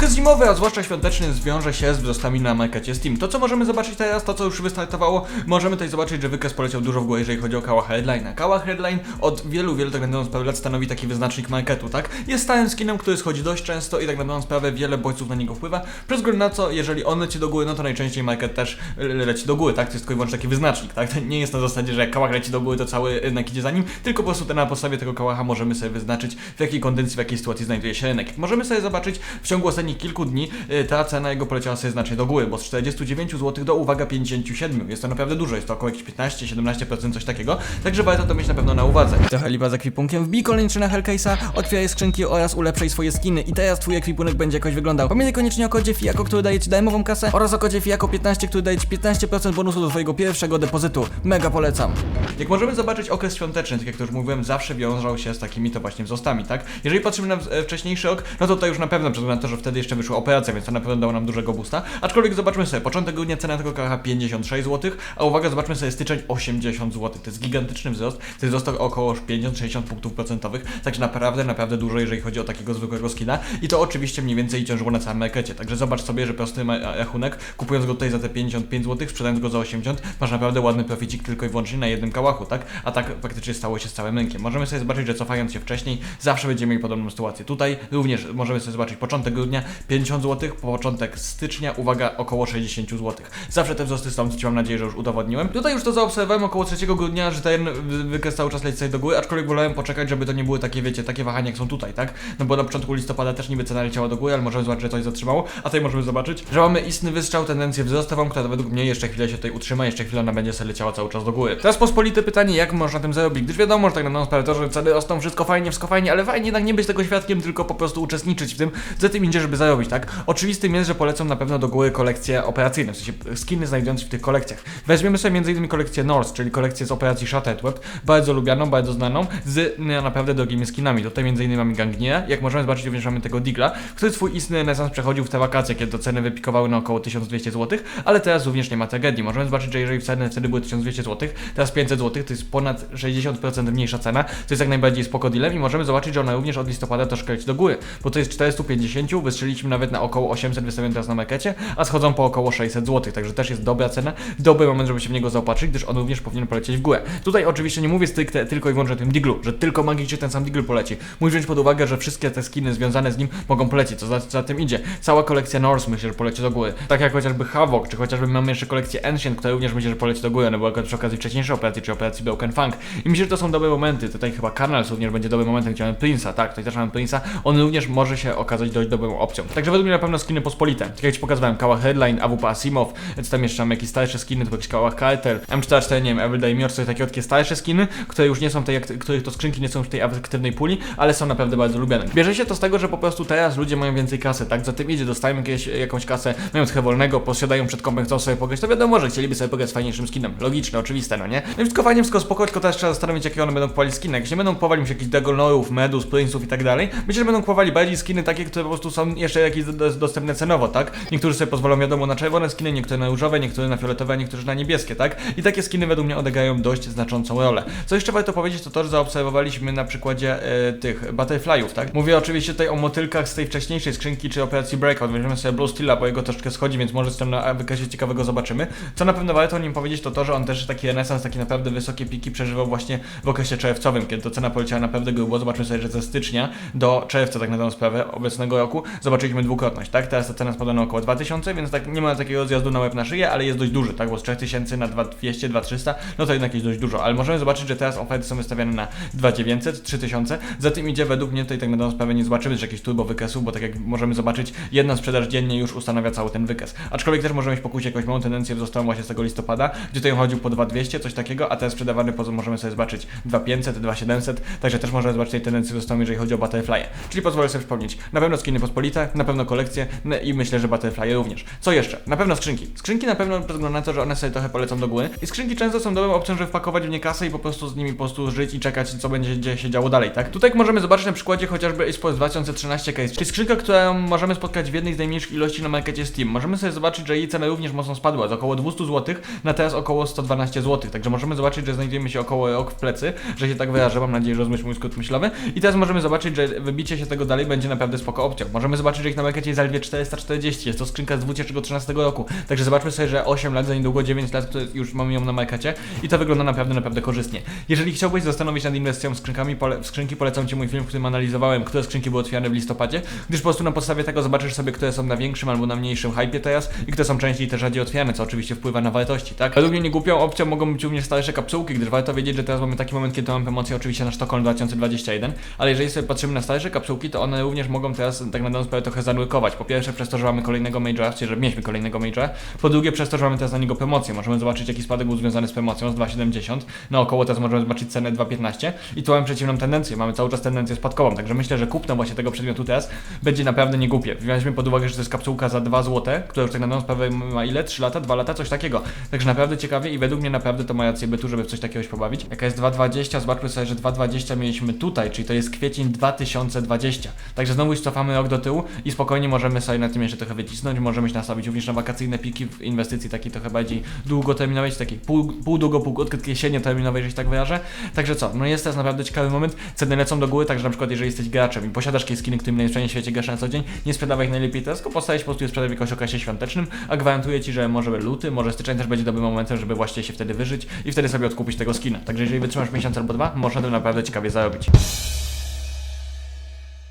Okres zimowy, a zwłaszcza świąteczny, zwiąże się z wzrostami na markecie Steam. To, co możemy zobaczyć teraz, to co już wystartowało, możemy tutaj zobaczyć, że wykres poleciał dużo w górę, jeżeli chodzi o Kała Headline. Kała Headline od wielu, wielu tak naprawdę lat stanowi taki wyznacznik marketu, tak? Jest stałym skinem, który schodzi dość często i tak naprawdę sprawę wiele bodźców na niego wpływa, przez względu na co, jeżeli on leci do góry, no to najczęściej market też le- leci do góry, tak? To jest tylko i wyłącznie taki wyznacznik, tak? To nie jest na zasadzie, że kałach leci do góry, to cały rynek idzie za nim, tylko po prostu na podstawie tego kałacha możemy sobie wyznaczyć, w jakiej kondycji, w jakiej sytuacji znajduje się rynek. Możemy sobie zobaczyć, w ciągu ostatnich kilku dni y, ta cena jego poleciała sobie znacznie do góry, bo z 49 zł do, uwaga, 57. Jest to naprawdę dużo, jest to około jakieś 15-17%, coś takiego, także warto to mieć na pewno na uwadze. Trochę lipa z ekwipunkiem, wbij koniecznie na Hellcase'a, otwieraj skrzynki oraz ulepszaj swoje skiny i teraz twój ekwipunek będzie jakoś wyglądał. Pamiętaj koniecznie o kodzie FIAKO, który daje ci darmową kasę oraz o kodzie FIAKO 15, który daje ci 15% bonusu do twojego pierwszego depozytu. Mega polecam. Jak możemy zobaczyć, okres świąteczny, tak jak to już mówiłem, zawsze wiązał się z takimi to właśnie wzrostami, tak? Jeżeli patrzymy na e, wcześniejszy rok, no to to już na pewno, na to, że wtedy jeszcze wyszła operacja, więc to na pewno dało nam dużego boosta. Aczkolwiek zobaczmy sobie, początek grudnia cena tego kałacha 56 zł, a uwaga, zobaczmy sobie styczeń 80 zł. To jest gigantyczny wzrost, to jest wzrost około 50-60 punktów procentowych, także naprawdę, naprawdę dużo, jeżeli chodzi o takiego zwykłego skina. I to oczywiście mniej więcej ciążyło na całym markecie, także zobacz sobie, że prosty rachunek, kupując go tutaj za te 55 zł, sprzedając go za 80, masz naprawdę ładny proficik tylko i wyłącznie na jednym kałachu, tak? A tak faktycznie stało się z całym rynkiem. Możemy sobie zobaczyć, że cofając się wcześniej, zawsze będziemy mieli podobną sytuację. Tutaj również możemy sobie zobaczyć początek grudnia 50 zł, początek stycznia, uwaga, około 60 zł. Zawsze te wzrosty są, co mam nadzieję, że już udowodniłem. Tutaj już to zaobserwowałem około 3 grudnia, że ten wy- wykres cały czas leci sobie do góry, aczkolwiek wolałem poczekać, żeby to nie były takie, wiecie, takie wahania jak są tutaj, tak? No bo na początku listopada też niby cena leciała do góry, ale możemy zobaczyć, że coś zatrzymało, a tutaj możemy zobaczyć, że mamy istny wystrzał, tendencję wzrostową, która według mnie jeszcze chwilę się tutaj utrzyma, jeszcze chwilę ona będzie sobie leciała cały czas do góry. Teraz pospolite pytanie, jak można tym zarobić? Gdyż wiadomo, że tak na to, że ceny rosną, wszystko fajnie, wszystko fajnie, ale fajnie jednak nie być tego świadkiem, tylko po prostu uczestniczyć w tym, tym idzie, żeby zarobić, tak? Oczywistym jest, że polecą na pewno do góry kolekcje operacyjne, w sensie skiny znajdujące się w tych kolekcjach. Weźmiemy sobie m.in. kolekcję Norse, czyli kolekcję z operacji Shattered Web, bardzo lubianą, bardzo znaną, z no, naprawdę drogimi skinami. Tutaj m.in. mamy Gangniera, jak możemy zobaczyć również mamy tego Digla, który swój istny renesans przechodził w te wakacje, kiedy ceny wypikowały na około 1200 zł, ale teraz również nie ma tragedii. Możemy zobaczyć, że jeżeli ceny wtedy były 1200 zł, teraz 500 zł, to jest ponad 60% mniejsza cena, to jest jak najbardziej spoko dealem i możemy zobaczyć, że ona również od listopada troszkę leci do góry, bo to jest 450, wystrzeliliśmy nawet na około 800 wystawione teraz na markecie, a schodzą po około 600 zł, także też jest dobra cena, dobry moment, żeby się w niego zaopatrzyć, gdyż on również powinien polecieć w górę. Tutaj oczywiście nie mówię stricte tylko i wyłącznie o tym diglu, że tylko magicznie ten sam digl poleci. Muszę wziąć pod uwagę, że wszystkie te skiny związane z nim mogą polecieć, co za, za tym idzie. Cała kolekcja Norse myślę, że poleci do góry. Tak jak chociażby Havok, czy chociażby mamy jeszcze kolekcję Ancient, która również myślę, że poleci do góry, ona była przy okazji wcześniejszej operacji, czy operacji Broken Funk. I myślę, że to są dobre momenty. Tutaj chyba Canals również będzie dobrym momentem, gdzie mamy Prince'a, tak, tutaj też mamy Prince'a. On również może się okazać dość dobrą opcją. Także według mnie na pewno skiny pospolite. Tak jak Ci pokazywałem, Kała Headline, AWP Asimov, co tam jeszcze mamy jakieś starsze skiny, typu jakiś Kała Carter, M44, nie wiem, Everyday Mirror, coś takiego, takie starsze skiny, które już nie są tej, których to skrzynki nie są w tej aktywnej puli, ale są naprawdę bardzo lubiane. Bierze się to z tego, że po prostu teraz ludzie mają więcej kasy, tak? Za tym idzie, dostają jakieś, jakąś kasę, mają trochę wolnego, posiadają przed kompem, chcą sobie pograć, to wiadomo, że chcieliby sobie pograć z fajniejszym skinem. Logiczne, oczywiste, no nie? No i wszystko fajnie, wszystko spoko, tylko teraz trzeba zastanowić, jakie one będą kupowali skiny. Jak się będą kupowali jakieś Dagonorów, Medus, Prince'ów i tak dalej, myślę, że będą kupowali bardziej skiny takie, które po prostu są jeszcze jakieś do- do- dostępne cenowo, tak? Niektórzy sobie pozwolą, wiadomo, na czerwone skiny, niektóre na różowe, niektóre na fioletowe, niektórzy na niebieskie, tak? I takie skiny według mnie odegrają dość znaczącą rolę. Co jeszcze warto powiedzieć, to to, że zaobserwowaliśmy na przykładzie e, tych Butterflyów, tak? Mówię oczywiście tutaj o motylkach z tej wcześniejszej skrzynki, czy operacji Breakout. Weźmiemy sobie Blue Steela, bo jego troszeczkę schodzi, więc może z tym na wykazie ciekawego zobaczymy. Co na pewno warto o nim powiedzieć, to to, że on też taki renesans, takie naprawdę wysokie piki przeżywał właśnie w okresie czerwcowym, kiedy to cena poleciała naprawdę grubo. Zobaczmy sobie, że ze stycznia do czerwca, tak na tą sprawę, obecnego roku, zobaczyliśmy dwukrotność, tak? Teraz ta cena spadła na około 2000, więc tak nie ma takiego zjazdu na łeb na szyję, ale jest dość duży, tak? Bo z 3000 na 2200, 2300, no to jednak jest dość dużo. Ale możemy zobaczyć, że teraz oferty są wystawiane na 2900, 3000. Za tym idzie według mnie tutaj tak na dobrą sprawę nie zobaczymy że jakiegoś turbo wykresu, bo tak jak możemy zobaczyć, jedna sprzedaż dziennie już ustanawia cały ten wykres. Aczkolwiek też możemy mieć pokusić jakąś małą tendencję wzrostową właśnie z tego listopada, gdzie tutaj chodził po 2200, coś takiego, a teraz sprzedawany poza możemy sobie zobaczyć 2500, 2700, także też możemy zobaczyć tej tendencji wzrostową, jeżeli chodzi o Butterfly. Czyli pozwolę sobie przypomnieć, na pewno skiny pospolite, na pewno kolekcje no i myślę, że Butterfly również. Co jeszcze? Na pewno skrzynki. Skrzynki na pewno bez względu na to, że one sobie trochę polecą do góry i skrzynki często są dobrą opcją, żeby wpakować w nie kasę i po prostu z nimi po prostu żyć i czekać, co będzie się działo dalej, tak? Tutaj możemy zobaczyć na przykładzie chociażby eSports 2013 case, czyli skrzynka, którą możemy spotkać w jednej z najmniejszych ilości na markecie Steam. Możemy sobie zobaczyć, że jej cena również mocno spadła, z około 200 zł na teraz około 112 zł, także możemy zobaczyć, że znajdujemy się około rok w plecy, że się tak wyrażę, mam nadzieję, że rozumiesz mój skrót myślowy i teraz możemy zobaczyć, że wybicie się tego dalej będzie naprawdę spoko opcją. Możemy zobaczyć zobaczyć, że ich na markecie jest zaledwie 440. Jest to skrzynka z 2013 roku. Także zobaczmy sobie, że 8 lat, za niedługo 9 lat, już mamy ją na markecie i to wygląda naprawdę, naprawdę korzystnie. Jeżeli chciałbyś zastanowić nad inwestycją w skrzynkami, pole, w skrzynki polecam Ci mój film, w którym analizowałem, które skrzynki były otwierane w listopadzie, gdyż po prostu na podstawie tego zobaczysz sobie, które są na większym albo na mniejszym hypie teraz i które są częściej też rzadziej otwierane, co oczywiście wpływa na wartości, tak? Według mnie nie głupią opcją mogą być również starsze kapsułki, gdyż warto wiedzieć, że teraz mamy taki moment, kiedy mamy promocję oczywiście na Sztokholm 2021, ale jeżeli sobie patrzymy na starsze kapsułki, to one również mogą teraz tak na trochę zanurkować. Po pierwsze przez to, że mamy kolejnego majora, czyli że mieliśmy kolejnego majora, po drugie przez to, że mamy teraz na niego promocję. Możemy zobaczyć jaki spadek był związany z promocją z 2,70 na około teraz możemy zobaczyć cenę 2,15 i tu mamy przeciwną tendencję, mamy cały czas tendencję spadkową, także myślę, że kupno właśnie tego przedmiotu teraz będzie naprawdę niegłupie. Weźmy pod uwagę, że to jest kapsułka za 2 zł, która już tak na dobrą sprawę ma ile? 3 lata? 2 lata? Coś takiego. Także naprawdę ciekawie i według mnie naprawdę to ma rację bytu, żeby w coś takiego pobawić. Jaka jest 2,20? Zobaczmy sobie, że 2,20 mieliśmy tutaj, czyli to jest kwiecień 2020. Także znowu cofamy rok do tyłu i spokojnie możemy sobie na tym jeszcze trochę wycisnąć, możemy się nastawić również na wakacyjne piki w inwestycji takiej trochę bardziej długoterminowej, czy takiej pół, pół długo, pół krótko, takiej średnioterminowej, że się tak wyrażę. Także co, no jest teraz naprawdę ciekawy moment, ceny lecą do góry, także na przykład jeżeli jesteś graczem i posiadasz jakieś skiny, którymi najlepszej w świecie grasz na co dzień, nie sprzedawaj ich najlepiej teraz, tylko postaraj po prostu je sprzedać w jakimś okresie świątecznym, a gwarantuję Ci, że może luty, może styczeń też będzie dobrym momentem, żeby właśnie się wtedy wyżyć i wtedy sobie odkupić tego skina. Także jeżeli wytrzymasz miesiąc albo dwa, można to naprawdę ciekawie zarobić.